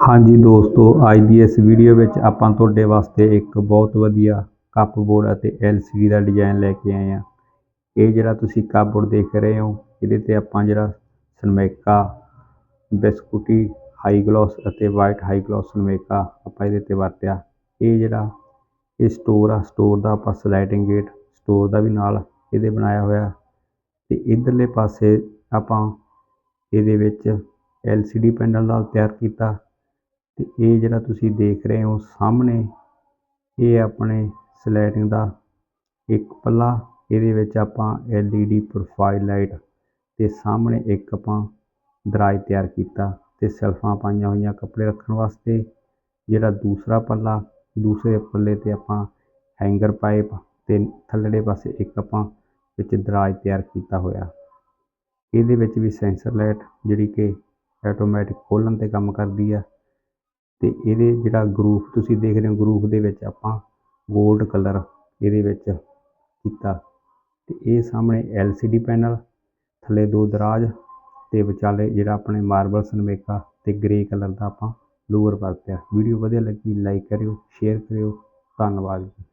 ਹਾਂਜੀ ਦੋਸਤੋ, ਅੱਜ ਦੀ ਇਸ ਵੀਡੀਓ ਵਿੱਚ ਆਪਾਂ ਤੁਹਾਡੇ ਵਾਸਤੇ ਇੱਕ ਬਹੁਤ ਵਧੀਆ ਕੱਪ ਬੋਰਡ ਅਤੇ LCD ਦਾ ਡਿਜ਼ਾਈਨ ਲੈ ਕੇ ਆਏ ਹਾਂ। ਇਹ ਜਿਹੜਾ ਤੁਸੀਂ ਕੱਪ ਬੋਰਡ ਦੇਖ ਰਹੇ ਹੋ, ਇਹਦੇ ਤੇ ਆਪਾਂ ਜਿਹੜਾ ਸਨਮਾਈਕਾ ਬਿਸਕੁਟੀ ਹਾਈ ਗਲੋਸ ਅਤੇ ਵਾਈਟ ਹਾਈ ਗਲੋਸ ਸਨਮਾਈਕਾ ਆਪਾਂ ਇਹਦੇ ਤੇ ਵਰਤਿਆ। ਇਹ ਜਿਹੜਾ ਇਹ ਸਟੋਰ ਆ ਸਟੋਰ ਦਾ ਆਪਾਂ ਸਲਾਈਡਿੰਗ ਗੇਟ ਸਟੋਰ ਦਾ ਵੀ ਨਾਲ ਇਹਦੇ ਬਣਾਇਆ ਹੋਇਆ। ਤੇ ਇਧਰਲੇ ਪਾਸੇ ਆਪਾਂ ਇਹਦੇ ਵਿੱਚ LCD ਪੈਨਲ ਨਾਲ ਤਿਆਰ ਕੀਤਾ। ਤੇ ਇਹ ਜਿਹੜਾ ਤੁਸੀਂ ਦੇਖ ਰਹੇ ਹੋ ਸਾਹਮਣੇ, ਇਹ ਆਪਣੇ ਸਲਾਈਡਿੰਗ ਦਾ ਇੱਕ ਪੱਲਾ, ਇਹਦੇ ਵਿੱਚ ਆਪਾਂ LED ਪ੍ਰੋਫਾਈਲ ਲਾਈਟ ਤੇ ਸਾਹਮਣੇ ਇੱਕ ਆਪਾਂ ਦਰਾਜ ਤਿਆਰ ਕੀਤਾ ਤੇ ਸੈਲਫਾਂ ਪਾਈਆਂ ਹੋਈਆਂ ਕੱਪੜੇ ਰੱਖਣ ਵਾਸਤੇ। ਜਿਹੜਾ ਦੂਸਰਾ ਪੱਲਾ, ਦੂਸਰੇ ਪੱਲੇ ਤੇ ਆਪਾਂ ਹੈਂਗਰ ਪਾਈਪ ਤੇ ਥੱਲੜੇ ਪਾਸੇ ਇੱਕ ਆਪਾਂ ਵਿੱਚ ਦਰਾਜ ਤਿਆਰ ਕੀਤਾ ਹੋਇਆ। ਇਹਦੇ ਵਿੱਚ ਵੀ ਸੈਂਸਰ ਲਾਈਟ ਜਿਹੜੀ ਕਿ ਆਟੋਮੈਟਿਕ ਖੋਲ੍ਹਣ 'ਤੇ ਕੰਮ ਕਰਦੀ ਆ। ਤੇ ਇਹਦੇ ਜਿਹੜਾ ਗਰੂਫ ਤੁਸੀਂ ਦੇਖ ਰਹੇ ਹੋ ਗਰੂਫ ਦੇ ਵਿੱਚ ਆਪਾਂ 골ਡ ਕਲਰ ਇਹਦੇ ਵਿੱਚ ਕੀਤਾ। ਤੇ ਇਹ ਸਾਹਮਣੇ LCD ਪੈਨਲ ਥੱਲੇ ਦੋ ਦਰਾਜ ਤੇ ਵਿਚਾਲੇ ਜਿਹੜਾ ਆਪਣੇ ਮਾਰਬਲ ਸਨਮੇਕਾ ਤੇ ਗ੍ਰੇ ਕਲਰ ਦਾ ਆਪਾਂ ਲੋਅਰ ਵਰਤਿਆ ਵੀਡੀਓ ਵਧੀਆ ਲੱਗੀ ਲਾਈਕ ਕਰਿਓ ਸ਼ੇਅਰ ਕਰਿਓ। ਧੰਨਵਾਦ ਜੀ।